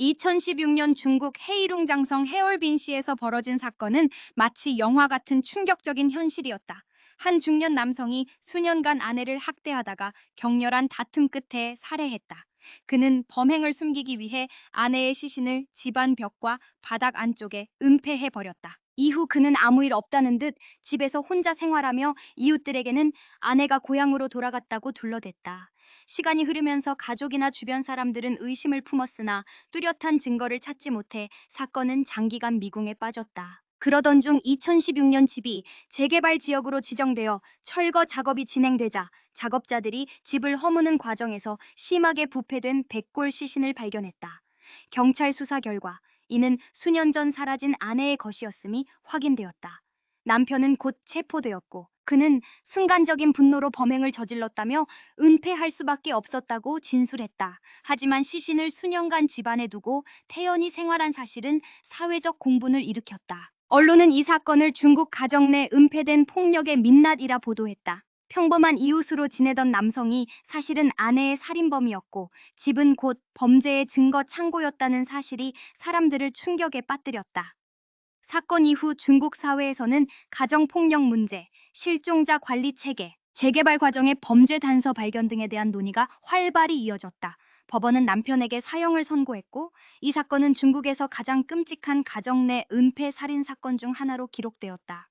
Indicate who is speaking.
Speaker 1: 2016년 중국 헤이룽 장성 해얼빈시에서 벌어진 사건은 마치 영화 같은 충격적인 현실이었다. 한 중년 남성이 수년간 아내를 학대하다가 격렬한 다툼 끝에 살해했다. 그는 범행을 숨기기 위해 아내의 시신을 집안 벽과 바닥 안쪽에 은폐해 버렸다. 이후 그는 아무 일 없다는 듯 집에서 혼자 생활하며 이웃들에게는 아내가 고향으로 돌아갔다고 둘러댔다. 시간이 흐르면서 가족이나 주변 사람들은 의심을 품었으나 뚜렷한 증거를 찾지 못해 사건은 장기간 미궁에 빠졌다. 그러던 중 2016년 집이 재개발 지역으로 지정되어 철거 작업이 진행되자 작업자들이 집을 허무는 과정에서 심하게 부패된 백골 시신을 발견했다. 경찰 수사 결과 이는 수년 전 사라진 아내의 것이었음이 확인되었다. 남편은 곧 체포되었고 그는 순간적인 분노로 범행을 저질렀다며 은폐할 수밖에 없었다고 진술했다. 하지만 시신을 수년간 집안에 두고 태연히 생활한 사실은 사회적 공분을 일으켰다. 언론은 이 사건을 중국 가정 내 은폐된 폭력의 민낯이라 보도했다. 평범한 이웃으로 지내던 남성이 사실은 아내의 살인범이었고 집은 곧 범죄의 증거 창고였다는 사실이 사람들을 충격에 빠뜨렸다. 사건 이후 중국 사회에서는 가정폭력 문제, 실종자 관리 체계, 재개발 과정의 범죄 단서 발견 등에 대한 논의가 활발히 이어졌다. 법원은 남편에게 사형을 선고했고 이 사건은 중국에서 가장 끔찍한 가정 내 은폐 살인 사건 중 하나로 기록되었다.